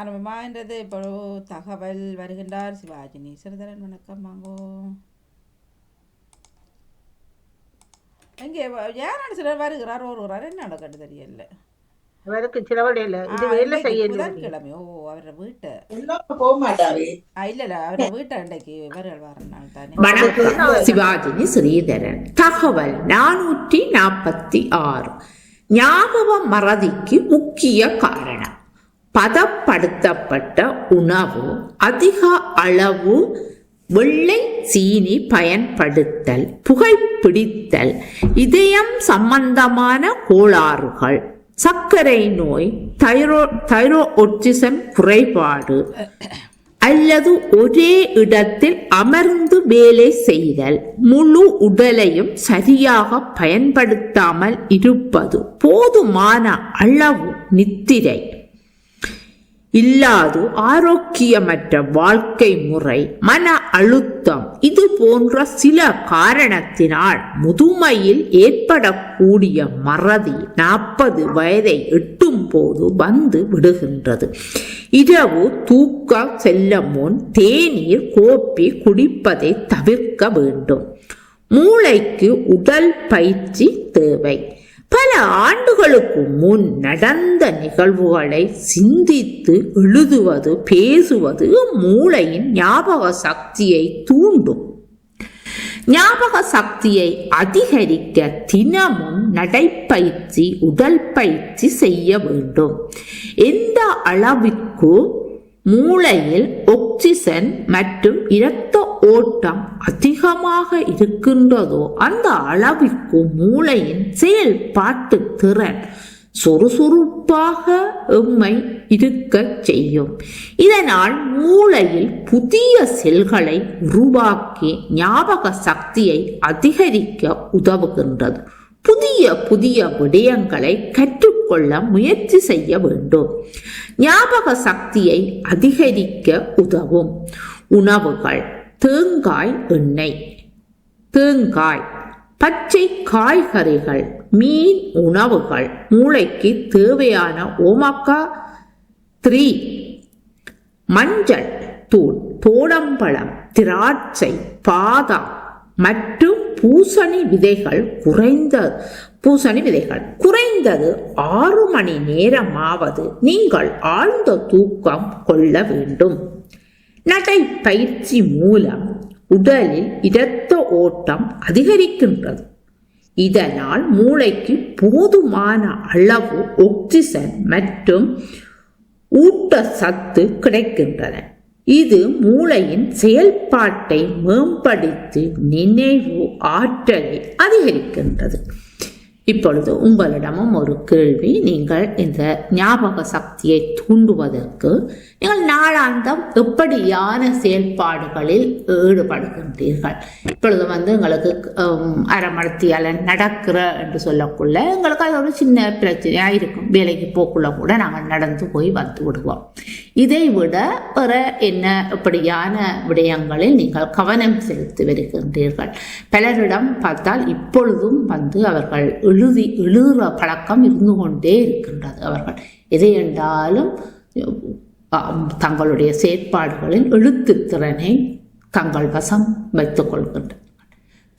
ஆரம்பமாகின்றது இப்போ தகவல் வருகின்றார். சிவாஜினி சிறிதரன் வணக்கம். வாங்கோ. எங்கே யாரான சிலர் வருகிறார்? வருகிறார் என்ன நடக்கட்டு தெரியல. அவருக்கு சிலவடையில இது வேலை செய்ய புதன்கிழமை. ஓ அவரோட வீட்டை. போக மாட்டாவே ஆ, இல்ல இல்ல. அவரோட வீட்டை அன்றைக்கு வருகள் வர நாள் தானே. வணக்கம். சிவாஜினி ஸ்ரீதரன் தகவல் நானூற்றி நாற்பத்தி ஆறு. ஞாபக மறதிக்கு முக்கிய காரணம். பதப்படுத்தப்பட்ட உணவு அதிக அளவு வெள்ளை சீனி பயன்படுத்தல் புகைப்பிடித்தல் இதயம் சம்பந்தமான கோளாறுகள் சர்க்கரை நோய் தைரோ தைரோ குறைபாடு அல்லது ஒரே இடத்தில் அமர்ந்து வேலை செய்தல் முழு உடலையும் சரியாக பயன்படுத்தாமல் இருப்பது போதுமான அளவு நித்திரை. இல்லாது ஆரோக்கியமற்ற வாழ்க்கை முறை மன அழுத்தம் இது போன்ற சில காரணத்தினால் முதுமையில் ஏற்படக்கூடிய மறதி நாற்பது வயதை எட்டும் போது வந்து விடுகின்றது. இரவு தூக்க செல்ல முன் தேநீர் கோப்பி குடிப்பதை தவிர்க்க வேண்டும். மூளைக்கு உடல் பயிற்சி தேவை. பல ஆண்டுகளுக்கு முன் நடந்த நிகழ்வுகளை சிந்தித்து எழுதுவது பேசுவது மூளையின் ஞாபக சக்தியை தூண்டும். ஞாபக சக்தியை அதிகரிக்க தினமும் நடைப்பயிற்சி உடல் பயிற்சி செய்ய வேண்டும். எந்த அளவிற்கு மூளையில் ஆக்சிஜன் மற்றும் இரத்த ஓட்டம் அதிகமாக இருக்கின்றதோ அந்த அளவிற்கு மூளையின் செயல்பாட்டு திறன் சுறுசுறுப்பாக எம்மை இருக்க செய்யும். இதனால் மூளையில் புதிய செல்களை உருவாக்கி ஞாபக சக்தியை அதிகரிக்க உதவுகின்றது. புதிய புதிய விடயங்களை கற்றுக்கொள்ள முயற்சி செய்ய வேண்டும். ஞாபக சக்தியை அதிகரிக்க உதவும். உணவுகள் தேங்காய் எண்ணெய். தேங்காய். பச்சை காய்கறிகள் மீன் உணவுகள் மூளைக்கு தேவையான ஓமக்கா த்ரீ. மஞ்சள் தூள் தோடம்பழம் திராட்சை பாதாம் மற்றும் பூசணி விதைகள் குறைந்த பூசணி விதைகள். குறைந்தது ஆறு மணி நேரமாவது நீங்கள் ஆழ்ந்த தூக்கம் கொள்ள வேண்டும். நடைப்பயிற்சி மூலம் உடலில் இரத்த ஓட்டம் அதிகரிக்கின்றது. இதனால் மூளைக்கு போதுமான அளவு ஆக்சிஜன் மற்றும் ஊட்டச்சத்து கிடைக்கின்றன. இது மூளையின் செயல்பாட்டை மேம்படுத்தி நினைவு ஆற்றலை அதிகரிக்கின்றது. இப்பொழுது உங்களிடமும் ஒரு கேள்வி. நீங்கள் இந்த ஞாபக சக்தியை தூண்டுவதற்கு நீங்கள் நாளாந்தம் எப்படியான செயல்பாடுகளில் ஈடுபடுகின்றீர்கள்? இப்பொழுது வந்து எங்களுக்கு அறமடத்தியால் நடக்கிற என்று சொல்லக்குள்ள எங்களுக்கு அது ஒரு சின்ன பிரச்சனையாக இருக்கும். வேலைக்கு போக்குள்ள கூட நாங்கள் நடந்து போய் வந்து விடுவோம். இதை விட பிற என்ன இப்படியான விடயங்களில் நீங்கள் கவனம் செலுத்தி வருகின்றீர்கள்? பலரிடம் பார்த்தால் இப்பொழுதும் வந்து அவர்கள் எழுதி எழுதுகிற பழக்கம் இருந்து கொண்டே இருக்கின்றது அவர்கள். எது என்றாலும் தங்களுடைய செயற்பாடுகளில் எழுத்துத்திறனை தங்கள் வசம் வைத்துக் கொள்கின்றனர்.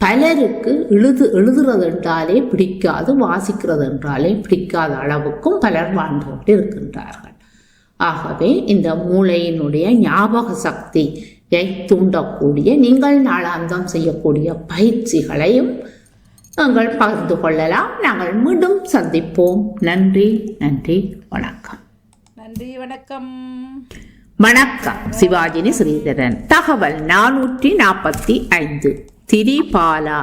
பலருக்கு எழுது எழுதுறது என்றாலே பிடிக்காது வாசிக்கிறது என்றாலே பிடிக்காத அளவுக்கும் பலர் வாழ்ந்து கொண்டு இருக்கின்றார்கள். ஆகவே இந்த மூளையினுடைய ஞாபக சக்தியை தூண்டக்கூடிய நீங்கள் நாளாந்தம் செய்யக்கூடிய பயிற்சிகளையும் நாங்கள் பகிர்ந்து கொள்ளலாம். நாங்கள் மீண்டும் சந்திப்போம். நன்றி நன்றி வணக்கம். நன்றி வணக்கம். வணக்கம் சிவாஜினி ஸ்ரீதரன். தகவல் நானூற்றி நாற்பத்தி ஐந்து. திரிபாலா.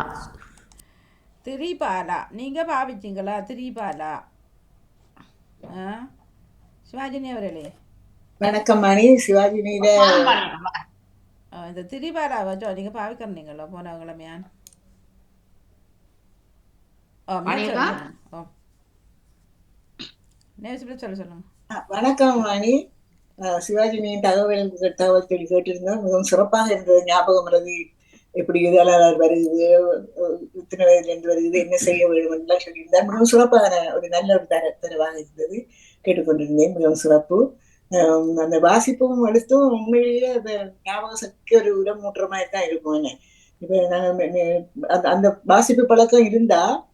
திரிபாலா. நீங்க பாவிச்சிங்களா? திரிபாலா. சிவாஜினி அவர்களே. வணக்கம் மணி. சிவாஜினியில இந்த திரிபாலா வச்சோ நீங்க பாவிக்கிறீங்களோ? போனவங்களமையான் ஓ மணியக்கா? ஓ நேசிப்பில் சொல்ல சொல்லுங்க வணக்கம் மணி அஹ் சிவாஜினியின் தகவல் தகவல் சொல்லி கேட்டிருந்தோம் மிகவும் சிறப்பாக இருந்தது ஞாபகம் வருது. எப்படி இதெல்லாம் வருது இத்தனை வயதுல இருந்து வருது என்ன செய்ய வேண்டும் என்றெல்லாம் சொல்லியிருந்தார். மிகவும் சிறப்பான ஒரு நல்ல ஒரு தர தரவாக இருந்தது. கேட்டுக்கொண்டிருந்தேன் மிகவும் சிறப்பு. அந்த வாசிப்பும் எடுத்தும் உண்மையிலேயே அந்த ஞாபக சக்தி ஒரு உரமூட்டுற மாதிரி தான் இருக்கும் என்ன. இப்ப நாங்க மெ- மெ- அந்த அந்த வாசிப்பு பழக்கம் இருந்தா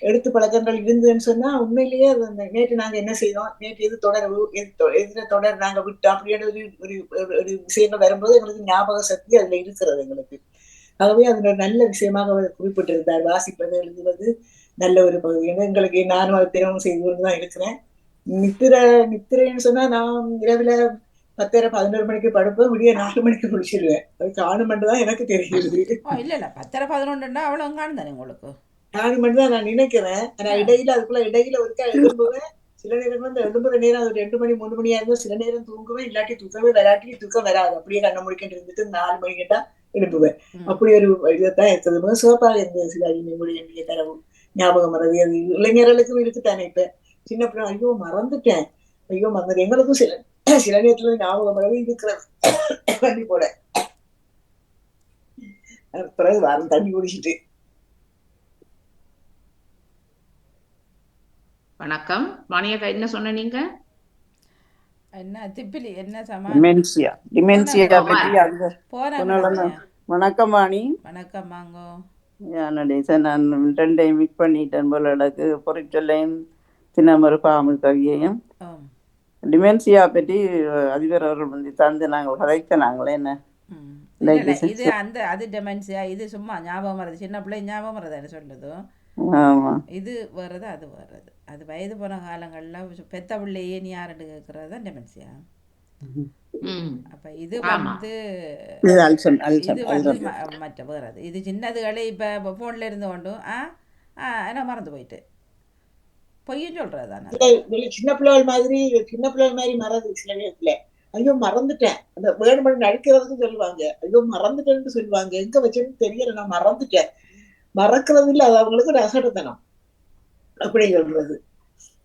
எடுத்து பழக்கங்கள் இருந்ததுன்னு சொன்னா உண்மையிலேயே அது அந்த நேற்று நாங்க என்ன செய்தோம்? நேற்று எது தொடர்பு? எது தொ- எதுல தொடர் நாங்க விட்டோம்? அப்படின்னு ஒரு ஒரு ஒரு- விஷயங்கள் வரும்போது எங்களுக்கு ஞாபக சக்தி அதுல இருக்கிறது எங்களுக்கு. ஆகவே அது நல்ல விஷயமாக அவர் குறிப்பிட்டிருந்தார். வாசிப்பது எழுதுவது நல்ல ஒரு பகுதி. ஏன்னா எங்களுக்கு நானும் அதை தினமும் செய்து கொண்டு தான் இருக்கிறேன். நித்திரை நித்திரைன்னு சொன்னா நான் இரவுல பத்தரை பதினோரு மணிக்கு படுப்பேன் விடிய நாலு மணிக்கு முடிச்சிருவேன் அது காணுமென்று தான் எனக்கு தெரிகிறது. இல்ல இல்ல. பத்தரை பதினொன்றுன்னா அவ்வளவு காணும் தானே உங்களுக்கு? காணுமென்று தான் நான் நினைக்கிறேன். ஆனா இடையில அதுக்குள்ள இடையில ஒருக்கா எழும்புவேன். சில நேரம் வந்து எழும்புற நேரம் அது ரெண்டு மணி மூணு மணியா இருந்தா சில நேரம் தூங்குவேன். இல்லாட்டி தூக்கவே வராட்டி தூக்கம் வராது. அப்படியே கண்ண முடிக்கிட்டு இருந்துட்டு நாலு மணிக்கிட்டா எழும்புவேன். ம். அப்படி ஒரு இதைத்தான் இருக்குது. மிக சிறப்பாக இருந்தது உங்களுடைய என்னுடைய தரவு. ஞாபகம் மறதி அது இளைஞர்களுக்கும் இருக்குத்தானே இப்ப? சின்ன பிள்ளை ஐயோ மறந்துட்டேன். ஐயோ மறந்து எங்களுக்கும் சில சில நேரத்துல ஞாபகம் மறதி இருக்கிறது. தண்ணி போட. பிறகு வாரம் தண்ணி குடிச்சிட்டு. வணக்கம். வாணியக்கா என்ன சொன்ன நீங்க? என்ன திப்பிலி என்ன சமா டிமென்சியா டிமென்சியா போறேன் சொன்னாலும் வணக்கம் வாணி வணக்கம் வாங்கோ ஞானடேச நான் ரெண்டையும் மிக் பண்ணிட்டேன் போல எனக்கு பொறிச்சொல்லையும் தினமொரு பாம்பு கவியையும். டிமென்சியா பற்றி அதிபர் அவர்கள் வந்து தந்து நாங்கள் கதைத்த நாங்களே என்ன. இது அந்த அது டெமென்சியா இது சும்மா ஞாபகம் வருது சின்ன பிள்ளை ஞாபகம் வருதுன்னு சொல்லுது ஆமா. இது வேறது அது வேறது அது வயது போன காலங்களில் பெத்த பிள்ளையே நீ யாருன்னு கேட்கறது தான் டெமென்சியா ம். அப்ப இது. வந்து இது வந்து மற்ற வேறது. இது சின்னதுகளே இப்போ ஃபோனில் இருந்து கொண்டும் ஆ ஆ என்ன மறந்து போயிட்டு. பொய்யும் சொல்கிறது தானே. சின்ன பிள்ளைகள் மாதிரி சின்ன பிள்ளைகள் மாதிரி மறந்து சில நேரத்துல ஐயோ மறந்துட்டேன். அந்த வேணுமணி நடிக்கிறதுக்கு சொல்லுவாங்க. ஐயோ மறந்துட்டேன்னு சொல்லுவாங்க. எங்க வச்சேன்னு தெரியல நான் மறந்துட்டேன். மறக்கிறது இல்ல அது அவங்களுக்கு ஒரு அசடத்தனம் அப்படி சொல்றது.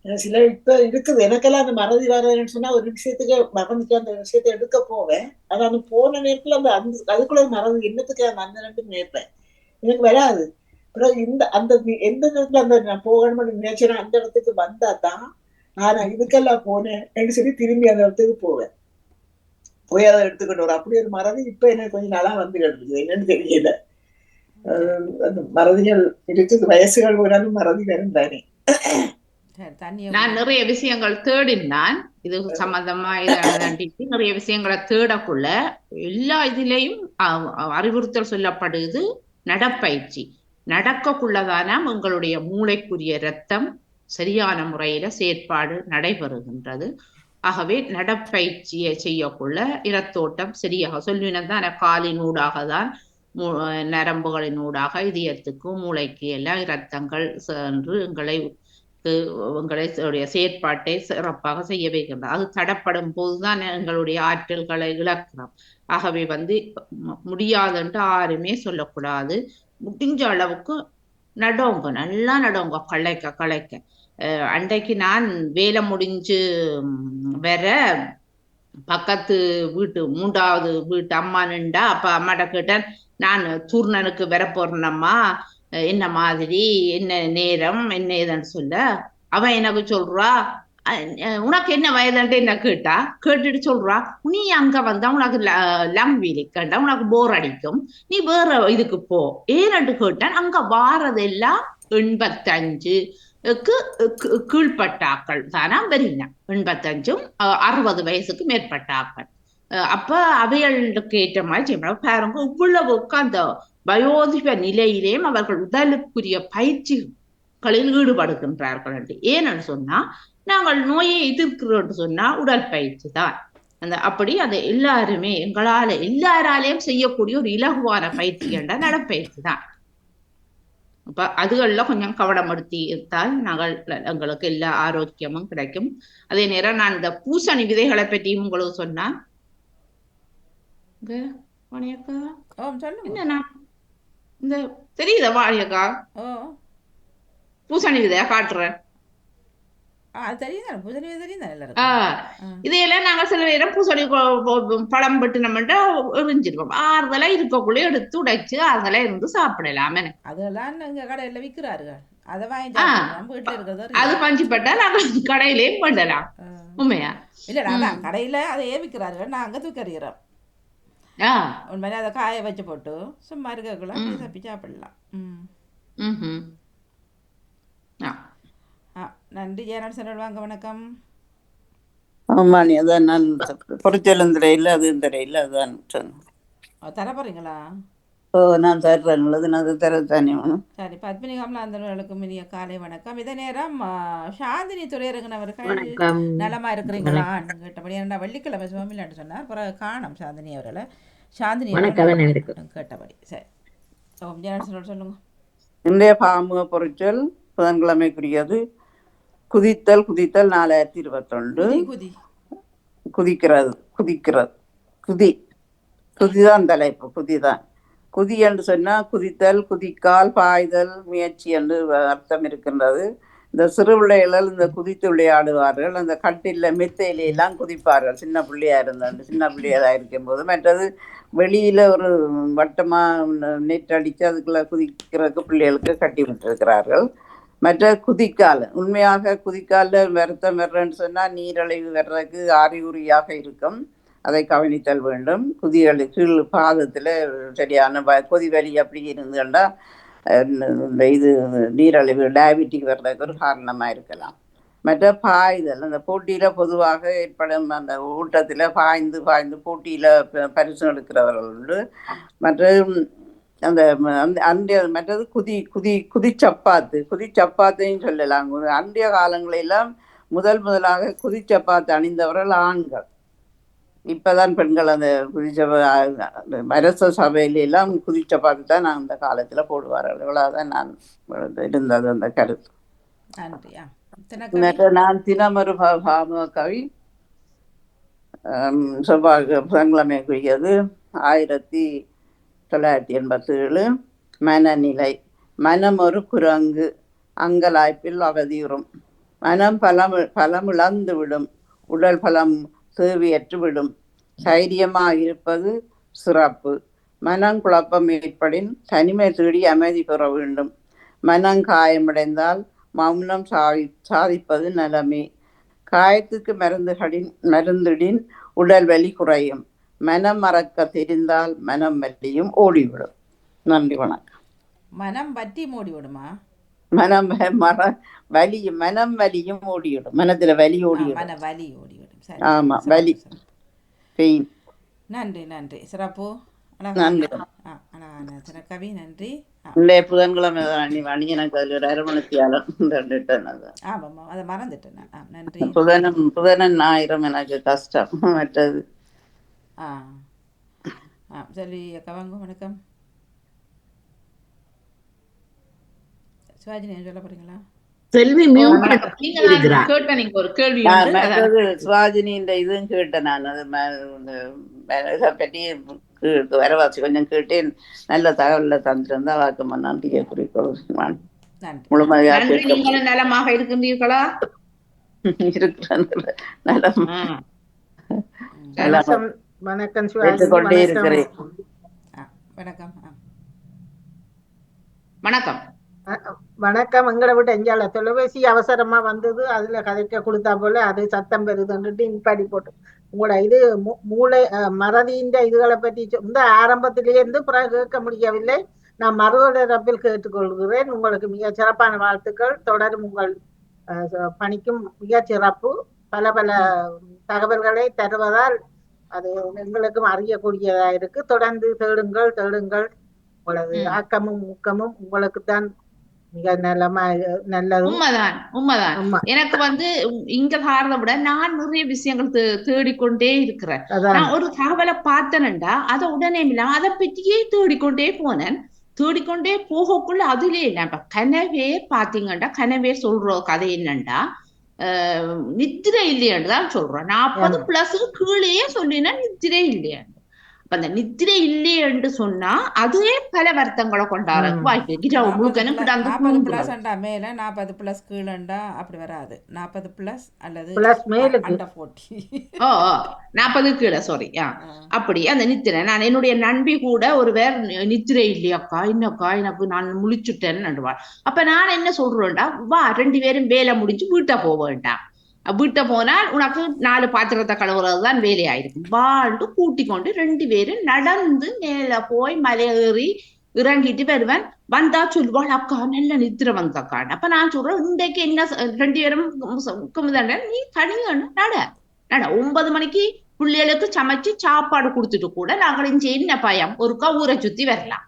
சில இப்ப இருக்குது. எனக்கெல்லாம் அந்த மறதி வர்றதுன்னு சொன்னா ஒரு விஷயத்துக்கு மறந்துட்டு அந்த விஷயத்தை எடுக்க போவேன். அது அந்த போன நேரத்துல அந்த அந்த அதுக்குள்ள மறந்து என்னத்துக்கு அந்த அந்த ரெண்டு நினைப்பேன். எனக்கு வராது. அப்புறம் இந்த அந்த எந்த நேரத்துல அந்த நான் போகணும்னு நினைச்சேன் அந்த இடத்துக்கு வந்தா தான் நான் இதுக்கெல்லாம் போனேன் அப்படின்னு சொல்லி திரும்பி அந்த இடத்துக்கு போவேன். போய் அதை எடுத்துக்கிட்டு வரும். அப்படி ஒரு மறதி இப்ப எனக்கு கொஞ்சம் நாளா வந்து கிடக்குது என்னன்னு தெரியல. மறதிகள் இருக்குது வயசுகள் போனாலும் மறதி வரும் தானே நான் நிறைய விஷயங்கள் தேடினான் இது சம்பந்தமா இதாண்டிட்டு நிறைய விஷயங்களை தேடக்குள்ள எல்லா இதுலயும் அறிவுறுத்தல் சொல்லப்படுது நடப்பயிற்சி நடக்கக்குள்ளதான உங்களுடைய மூளைக்குரிய ரத்தம் சரியான முறையில செயற்பாடு நடைபெறுகின்றது ஆகவே நடப்பயிற்சியை செய்யக்குள்ள இரத்தோட்டம் சரியாக சொல்லினது தானே காலின் ஊடாக தான் நரம்புகளினூடாக நரம்புகளின் ஊடாக இதயத்துக்கும் மூளைக்கு எல்லாம் இரத்தங்கள் சென்று எங்களை கு- உங்களுடைய செயற்பாட்டை சிறப்பாக செய்ய வைக்கின்றது. அது தடப்படும் போதுதான் எங்களுடைய ஆற்றல்களை இழக்கிறோம். ஆகவே வந்து முடியாதுன்ட்டு யாருமே சொல்லக்கூடாது. முடிஞ்ச அளவுக்கு நடோங்க நல்லா நடோங்க களைக்க களைக்க. அஹ் அன்றைக்கு நான் வேலை முடிஞ்சு வர பக்கத்து வீட்டு மூன்றாவது வீட்டு அம்மா நின்றா அப்ப அம்மாட்ட கேட்டேன் நான் சூர்ணனுக்கு வர அஹ் என்ன மாதிரி? என்ன நேரம்? என்ன ஏதுன்னு சொல்ல. அவன் எனக்கு சொல்றா. அஹ் உனக்கு என்ன வயதுன்ட்டு என்ன கேட்டா? கேட்டுட்டு சொல்றா. நீ அங்க வந்தா உனக்கு லம் கண்டா உனக்கு போர் அடிக்கும். நீ வேற இதுக்கு போ. ஏன்னு கேட்டான் அங்க வாரதெல்லாம் எண்பத்தஞ்சு கீழ்பட்டாக்கள் தானா வரீங்க எண்பத்தஞ்சும் அஹ் அறுபது வயசுக்கு மேற்பட்டாக்கள். அப்ப அவைகளுக்கு ஏற்ற மாதிரி செய்யணும் பாருங்க இவ்வளவுக்கு அந்த வயோதிப நிலையிலேயும் அவர்கள் உடலுக்குரிய பயிற்சிகளில் ஈடுபடுகின்றார்கள் என்று. ஏன்னு சொன்னா நாங்கள் நோயை எதிர்க்கிறோம் சொன்னா உடற்பயிற்சி தான். அந்த அப்படி அதை எல்லாருமே எங்களால எல்லாராலையும் செய்யக்கூடிய ஒரு இலகுவான பயிற்சி என்ற நடப்பயிற்சி தான். அப்ப அதுகள்ல கொஞ்சம் கவனப்படுத்தி எடுத்தால் நாங்கள் எங்களுக்கு எல்லா ஆரோக்கியமும் கிடைக்கும். அதே நேரம் நான் இந்த பூசணி விதைகளை பற்றியும் உங்களுக்கு சொன்னா வாணியக்கா? என்ன இந்த தெரியுதா வாணியக்கா? பூசணி விதையா காட்டுறேன். இதையெல்லாம் நாங்க சில நேரம் பூசணி பழம் பட்டு நம்மகிட்ட எரிஞ்சிருவோம் ஆறுதலா இருக்கக்குள்ளே எடுத்து உடைச்சு ஆறுதலா இருந்து சாப்பிடலாம் அதெல்லாம் இங்கே கடையில் விற்கிறார்கள் அதை அது பஞ்சுப்பட்டா நாங்கள் கடையிலேயும் பண்ணலாம். உண்மையா? இல்லைடா அதான் கடையில் அதை விற்கிறார்கள் நாங்கள் தூக்கறிகிறோம் ஆ உண்மையிலே அதை காய வச்சு போட்டு சும்மா இருக்கக்குள்ள தப்பி சாப்பிடலாம். நன்றி ஜெயநாடு செல்வல் வாங்க வணக்கம். ஆமா நீ அதான் நான் பொறிச்சலும் திரையில் அதுவும் திரையில் அதான் தர போகிறீங்களா ஓ நான் தர்றேன் உள்ளது நான் தரத்தானே வேணும். சரி பத்மினி கமலாந்தர்களுக்கு இனிய காலை வணக்கம். இதே நேரம் சாந்தினி துறையரங்கனவர்கள் வணக்கம். நலமா இருக்கிறீங்களான்னு கேட்டபடி ஏன்னா வெள்ளிக்கிழமை சுவாமிலான்னு சொன்னார். பிறகு காணோம் சாந்தினி அவர்களை. சாந்தினி அவர்கள். கேட்டபடி. சரி. ஓ ஜெயநாடு செல்வல் சொல்லுங்க. இன்றைய பாமுக பொறிச்சல் புதன்கிழமைக்குரியது. குதித்தல் குதித்தல் நாலாயிரத்தி இருபத்தொன்று. குதி குதி. குதிக்கிறது குதிக்கிறது. குதி. குதிதான் தலைப்பு குதிதான். குதி என்று சொன்னால் குதித்தல் குதிக்கால் பாய்தல் முயற்சி என்று அர்த்தம் இருக்கின்றது. இந்த சிறு பிள்ளைகள் இந்த குதித்து விளையாடுவார்கள். அந்த கட்டிலில் மெத்தையிலெல்லாம் குதிப்பார்கள். சின்ன பிள்ளையாக இருந்தாண்டு சின்ன பிள்ளையாக இருக்கும்போது. மற்றது வெளியில் ஒரு வட்டமாக நெட் அடித்து அதுக்குள்ளே குதிக்கிறதுக்கு பிள்ளைகளுக்கு கட்டி விட்டுருக்கிறார்கள். மற்ற குதிக்கால் உண்மையாக குதிக்காலில் வருத்தம் வர்றேன்னு சொன்னால் நீரழிவு வர்றதுக்கு அறிகுறியாக இருக்கும். அதை கவனித்தல் வேண்டும். குதிகள் கீழ் பாதத்தில் சரியான வ- கொதி வலி அப்படி இருந்துன்னா இந்த இது நீரழிவு டயபெட்டிக் வர்றதுக்கு ஒரு காரணமாக இருக்கலாம். மற்ற பாய்தல் அந்த போட்டியில் பொதுவாக ஏற்படும் அந்த ஊட்டத்தில் பாய்ந்து பாய்ந்து போட்டியில் பரிசு எடுக்கிறவர்கள் உண்டு. மற்ற அந்த அந்த அன்றைய மற்றது குதி குதி குதிச்சப்பாத்து குதிச்சப்பாத்தையும் சொல்லலாம். அன்றைய காலங்களெல்லாம் முதல் முதலாக குதிச்சப்பாத்து அணிந்தவர்கள் ஆண்கள். இப்பதான் பெண்கள் அந்த குதிச்ச அரச சபையில எல்லாம் குதிச்சப்பாத்து தான் நான் அந்த காலத்துல போடுவார்கள் இவ்வளவுதான் நான் இருந்தது அந்த கருத்து. நான் தினமொரு பாம கவி செவ்வாய் புதன்கிழமைக்குரியது ஆயிரத்தி தொள்ளாயிரத்தி எண்பத்தி ஏழு மனநிலை. மனம் ஒரு குரங்கு அங்கலாய்ப்பில் அவதியுறும். மனம் பலம் பலமிழந்து விடும் உடல் பலம் தேவையற்று விடும் தைரியமாக இருப்பது சிறப்பு. மனம் குழப்பம் ஏற்படின் தனிமை தேடி அமைதி பெற வேண்டும். மனம் காயமடைந்தால் மௌனம் சாதி சாதிப்பது நலமே. காயத்துக்கு மருந்துகளின் மருந்திடின் உடல் வலி குறையும். மனம் மறக்க தெரிந்தால் மனம் வலியும் ஓடிவிடும். நன்றி வணக்கம். மனம் பற்றி மூடி விடுமா மனம் மற வலியும் மனம் வலியும் ஓடிவிடும். மனத்துல வலி ஓடிவிடும். மன வலி ஓடி விடும் சரி ஆமா, சிறப்பு, வலி. பெயின் நன்றி நன்றி. சிறப்பு. நன்றி. தினக்கவி நன்றி. இன்றைய புதன்கிழமை அணி எனக்கு அதில் ஒரு அரவணைத்தியாளர் ரெண்டுட்டேன் அது ஆமாம்மா அதை மறந்துட்டேன் நன்றி. புதனம் புதனன் ஞாயிறம் எனக்கு கஷ்டம். மற்றது. ஆ. ஆ சரி அக்கா வாங்க வணக்கம். சிவாஜி நீங்கள் சொல்ல போகிறீங்களா செல்வி சிவாஜினி இந்த இதுவும் கேட்டேன் நான். இதை பற்றி வரவாசி கொஞ்சம் கேட்டேன். நல்ல தகவலை தந்திருந்தா வாக்கு நன்றியை குறிக்கொள்கிறேன் முழுமையாக நலமாக இருக்கின்றீர்களா? இருக்கிறேன் வணக்கம். இருக்கிறேன். வணக்கம். எங்களை விட்டு எஞ்சால தொலைபேசி அவசரமா வந்தது. அதுல கதைக்க கொடுத்தா போல அது சத்தம் பெறுதுன்னுட்டு இன்பாடி போட்டு. உங்களோட இது மூளை மறதியின் இதுகளை பற்றி இந்த ஆரம்பத்திலேயே இருந்து பிறகு கேட்க முடியவில்லை. நான் மறுதொடரப்பில் கேட்டுக்கொள்கிறேன். உங்களுக்கு மிக சிறப்பான வாழ்த்துக்கள். தொடரும் உங்கள் பணிக்கும் மிக சிறப்பு. பல பல தகவல்களை தருவதால் அது எங்களுக்கும் அறியக்கூடியதா இருக்கு. தொடர்ந்து தேடுங்கள் தேடுங்கள். உங்களது. ஆக்கமும் ஊக்கமும் உங்களுக்கு தான் மிக நல்லமா நல்லதும். உண்மைதான் உண்மைதான். எனக்கு வந்து இங்க காரணம் விட நான் நிறைய விஷயங்கள் தேடிக்கொண்டே இருக்கிறேன். நான் ஒரு தகவலை பார்த்தேன்டா அதை உடனே இல்லாம அதை பற்றியே தேடிக்கொண்டே போனேன். தேடிக்கொண்டே போகக்குள்ள அதுல இல்ல. இப்ப கனவே பாத்தீங்கன்னா கனவே சொல்ற கதை என்னண்டா? ஆஹ் நித்திரை இல்லையான்னு தான் சொல்றேன். நாற்பது. பிளஸுக்கு கீழேயே சொல்லினா நித்திரை இல்லையான்னு. அப்ப அந்த நித்திரை இல்லையென்று சொன்னா அதுவே பல வருத்தங்களை கொண்டாட ம். வாய்ப்பு. இரவு முழுக்கன்னு கிடந்து மேலே நாற்பது ப்ளஸ் கீழண்டா அப்படி வராது நாற்பது ப்ளஸ் அல்லது. அண்டர் ஃபோர்ட்டி ஓ ஓ. நாற்பது கீழே சாரி ஆ அப்படி அந்த நித்திரை நான் என்னுடைய நண்பி கூட ஒரு வேற நித்திரை இல்லையாக்கா இன்னக்கா எனக்கு நான் முழிச்சுட்டேன்னு நடுவாள் அப்ப நான் என்ன சொல்றேன்டா வா ரெண்டு பேரும் வேலை முடிஞ்சு வீட்டை போக வேண்டாம் வீட்டை போனால் உனக்கு நாலு பாத்திரத்தை கழுவுறது தான் வேலையாயிருக்கும் வாழ்ந்து கூட்டி கொண்டு ரெண்டு பேரும் நடந்து மேல போய் மலையேறி இறங்கிட்டு வருவேன். வந்தா சொல்வாள் அக்கா நல்ல நித்திர வந்தக்கா அப்ப நான் சொல்றேன் இன்றைக்கு என்ன ரெண்டு பேரும் குமுதண்ட நீ தனியன்னு நட நட. ஒன்பது மணிக்கு பிள்ளைகளுக்கு சமைச்சு சாப்பாடு கொடுத்துட்டு கூட நாங்கள் இங்க என்ன பயம். ஒருக்கா ஊரை சுத்தி வரலாம்.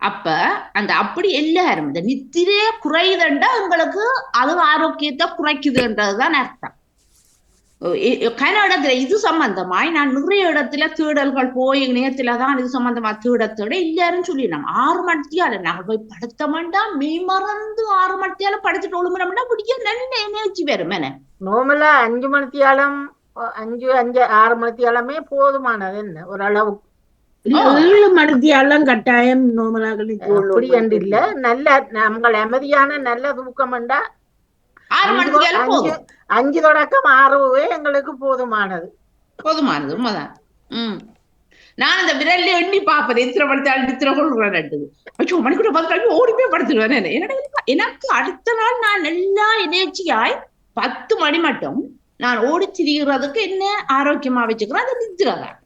அப்ப அந்த அப்படி எல்லாரும் இந்த நித்திரே குறையுதுண்டா உங்களுக்கு அது ஆரோக்கியத்தை குறைக்குதுன்றதுதான் அர்த்தம். எ- கன இடத்துல இது சம்பந்தமாய் நான் நிறைய இடத்துல தேடல்கள் போய் இணையத்துல தான் இது சம்பந்தமா தேடத்தோட தேட எல்லாரும் சொல்லிடுறாங்க ஆறு மணித்தியால நாங்கள் போய் படுத்த மாட்டோம். மெய் மறந்து ஆறு மணித்தியால படுத்துட்டு ஒழுங்குறோம்னா பிடிக்க நல்ல எனர்ஜி வரும் என்ன? நார்மலா அஞ்சு மணித்தியாலம் அஞ்சு அஞ்சு ஆறு மணித்தியாலமே போதுமானது என்ன? ஒரு அளவுக்கு. ஏழு மணித்தியாலம் கட்டாயம் நோமலாக அப்படி என்று இல்ல. நல்ல நம்மள் அமைதியான நல்ல தூக்கம்ண்டா ஆறு அஞ்சு தொடக்கம் ஆறுவே எங்களுக்கு போதுமானது. போதுமானது உண்மைதான். உம் நான் அந்த விரல்ல எண்ணி பார்ப்பேன் எத்தனை மணித்தாள் நித்திர கொள்கிறேன் ஐயோ மணிக்கூட பார்த்து ஓடி போய் படுத்துருவேன். எனக்கு எனக்கு அடுத்த நாள் நான் நல்லா எனர்ஜியாய் பத்து மணி மட்டும் நான் ஓடி திரிகிறதுக்கு என்ன ஆரோக்கியமா வச்சுக்கிறேன் அது நித்திரை தான்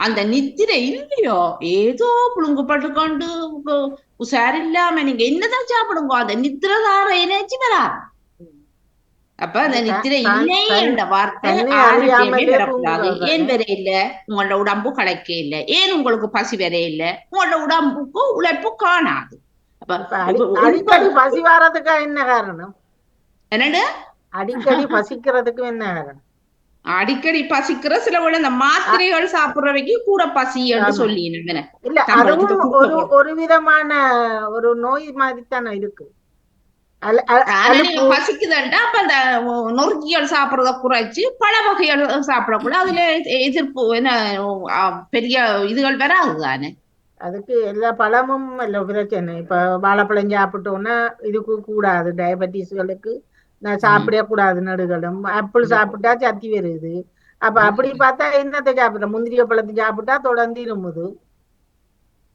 அந்த நித்திரை இல்லையோ? ஏதோ புழுங்குப்பட்டு கொண்டு உ- உஷார் இல்லாம நீங்க என்னதான் சாப்பிடுங்க? அந்த நித்திரை தார எனர்ஜி வராது அப்ப அந்த நித்திரை இல்லை என்ற வார்த்தை ஆரோக்கியமே தூங்குறது ஏன் வர இல்ல? உங்களோட உடம்பு களைக்க இல்ல. ஏன் உங்களுக்கு பசி வர இல்ல? உங்களோட உடம்புக்கு உழைப்பு காணாது. அடிக்கடி பசி வர்றதுக்கு என்ன காரணம்? என்னண்டு அடிக்கடி பசிக்கிறதுக்கு என்ன காரணம்? அடிக்கடி பசிக்கிற சில இந்த மாத்திரைகள் சாப்பிடுறவைக்கு கூட பசி என்று. சொல்லி இல்ல அதுவும் ஒரு ஒரு விதமான ஒரு நோய் மாதிரி தானே இருக்கு பசிக்குதுண்டா அப்ப அந்த நொறுக்கிகள் சாப்பிடறத குறைச்சு பழ வகைகள் சாப்பிடக்கூட அதுல எதிர்ப்பு என்ன பெரிய இதுகள் வராது தானே. அதுக்கு எல்லா பழமும் இல்ல பிரச்சனை. இப்ப வாழைப்பழம் சாப்பிட்டோம்னா இதுக்கு கூடாது டயபெட்டிஸ்களுக்கு சாப்பிடவே கூடாது நடுகளும் ஆப்பிள் சாப்பிட்டா சத்தி வருது. அப்ப அப்படி பார்த்தா என்னத்தை சாப்பிடுற? முந்திரிய பழத்தை சாப்பிட்டா தொடர்ந்து இருமுது.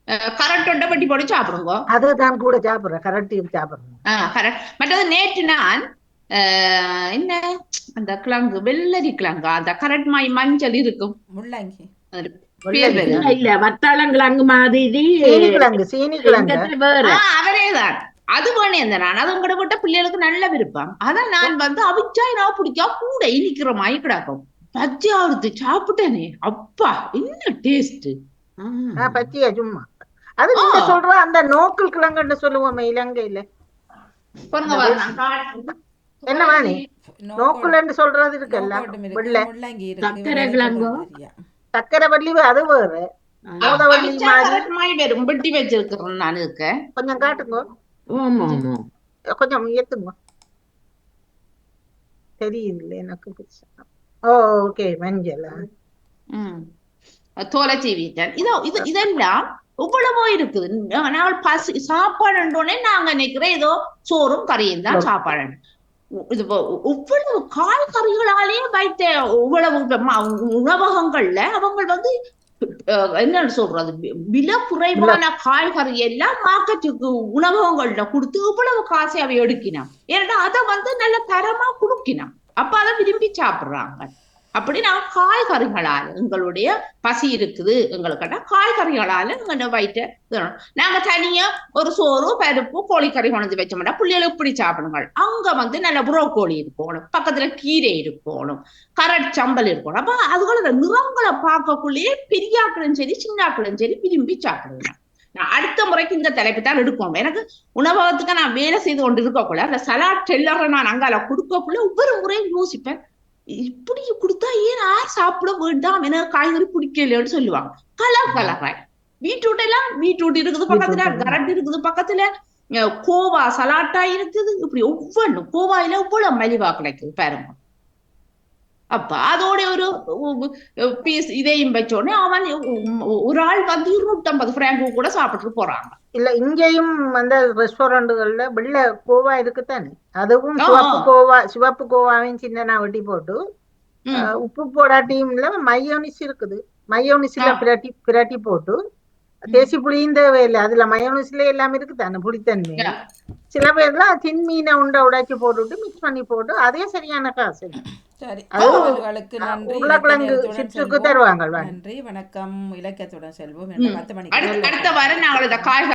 கரண்ட் ஒன்றை பட்டி போட்டு சாப்பிடுங்க. அதுதான் கூட சாப்பிடுறேன். கரெக்ட் சாப்பிடுறேன். கரெக்ட் மற்றது நேற்று நான் ஆஹ் என்ன? அந்த கிழங்கு வெள்ளரி கிழங்கு? அந்த கரண்ட் மாய் மஞ்சள் இருக்கும். முள்ளங்கி. அது. இல்ல வத்தாளங்கிழங்கு மாதிரி சீனி கிழங்கு சீனி கிழங்கு. அவரேதான். அது இந்த நான் அது உங்கட விட்ட பிள்ளைகளுக்கு நல்ல விருப்பம். அதான் நான் வந்து அவிச்சா நான் பிடிக்கா கூட இனிக்கிற மாதிரி கிடக்கும். பச்சையா எடுத்து சாப்பிட்டேனே. அப்பா என்ன டேஸ்ட் ஆஹ் பச்சையா சும்மா. அது நீங்க. சொல்ற அந்த நோக்கல் கிழங்குன்னு சொல்லுவோமே இலங்கையில. என்ன வாணி? நோக்குலன்னு சொல்றது இருக்குல்ல சக்கரை கிழங்கோ? சக்கரை வள்ளி அது வேறு. மாதிரி. வெட்டி வச்சிருக்கிறேன் நான் இருக்கேன். கொஞ்சம் காட்டுங்க. ஆமா ஆமா கொஞ்சம் ஏத்துங்க. தெரியல எனக்கு. ஓ ஓகே மஞ்சள்? ஆ. ம். தோலை சீவிட்டேன். இதோ இது இதெல்லாம் இவ்வளவோ இருக்குது. நாங்கள் பசி சாப்பாடுன்றோடனே நாங்க நினைக்கிறோம் ஏதோ சோறும் கறியும் தான் சாப்பாடு. இது இவ்வளவு காய்கறிகளாலே வைத்த இவ்வளவு உணவகங்கள்ல அவங்க வந்து என்ன சொல்றது? விலை குறைவான காய்கறி எல்லாம் மார்க்கெட்டுக்கு உணவகங்கள்ல கொடுத்து இவ்வளவு காசை அவை எடுக்கினான். ஏன்னா அதை வந்து நல்ல தரமா கொடுக்கினான். அப்ப அதை விரும்பி சாப்பிடுறாங்க. அப்படி நான் காய்கறிகளால எங்களுடைய பசி இருக்குது. எங்களுக்கிட்ட காய்கறிகளால எங்க வயிற்ற நாங்க தனியா ஒரு சோறு பருப்பு கோழிக்கறி கொண்டு வச்ச மாட்டோம். பிள்ளைகளுக்கு இப்படி சாப்பிடுங்கள் அங்க வந்து நல்ல புரோக்கோழி இருக்கணும். பக்கத்துல கீரை இருக்கணும். கரட் சம்பல் இருக்கணும். அப்ப அதுகளோட நிறங்களை பார்க்கக்குள்ளேயே பெரியாக்களும் சரி சின்னாக்களும் சரி விரும்பி சாப்பிடுவேன் நான் அடுத்த முறைக்கு இந்த தலைப்பு தான் எடுக்கணும். எனக்கு உணவகத்துக்கு நான் வேலை செய்து கொண்டு இருக்கக்குள்ள அந்த சலாட் டெல்லரை நான் அங்கால கொடுக்கக்குள்ள ஒவ்வொரு முறையும் யோசிப்பேன். இப்படி கொடுத்தா ஏன் யார் சாப்பிட வேண்டாம்? எனக்கு காய்கறி பிடிக்கலன்னு சொல்லுவாங்க. கலர் கலராய். பீட்ரூட் எல்லாம் பீட்ரூட் இருக்குது பக்கத்துல. கரண்ட் இருக்குது பக்கத்துல. கோவா சலாட்டா இருக்குது. இப்படி ஒவ்வொன்றும் கோவாயில இவ்வளவு மலிவா கிடைக்குது பாருங்க. அப்ப அதோட ஒரு பீஸ் இதையும் வச்சோடனே அவன் ஒ- ஒரு ஆள் வந்து இருநூத்தம்பது பிராங்கு கூட சாப்பிட்டு போறாங்க இல்ல இங்கேயும் அந்த ரெஸ்டாரண்ட்டுகள்ல வெள்ளை கோவா இருக்குத்தானே அதுவும் சிவப்பு. கோவா சிவப்பு கோவாவையும் சின்னனா வெட்டி போட்டு உப்பு போடாட்டியும்ல மையோனிஸ் இருக்குது மையோனிஸ்ல. பிரட்டி பிரட்டி போட்டு தேசி புளியும் தேவையில்லை. அதுல மயோனிஸ்ல எல்லாம் இருக்கு தானே புளித்தன்மை. சில பேர்லாம் தின் மீனை உண்டை உடைச்சு போட்டுட்டு மிக்ஸ் பண்ணி போட்டு அதே சரியான காசு. நன்றி. வணக்கம். இலக்கியத்துடன் செல்வோம். அடுத்த வாரம் நாங்கள் இந்த காய்கறி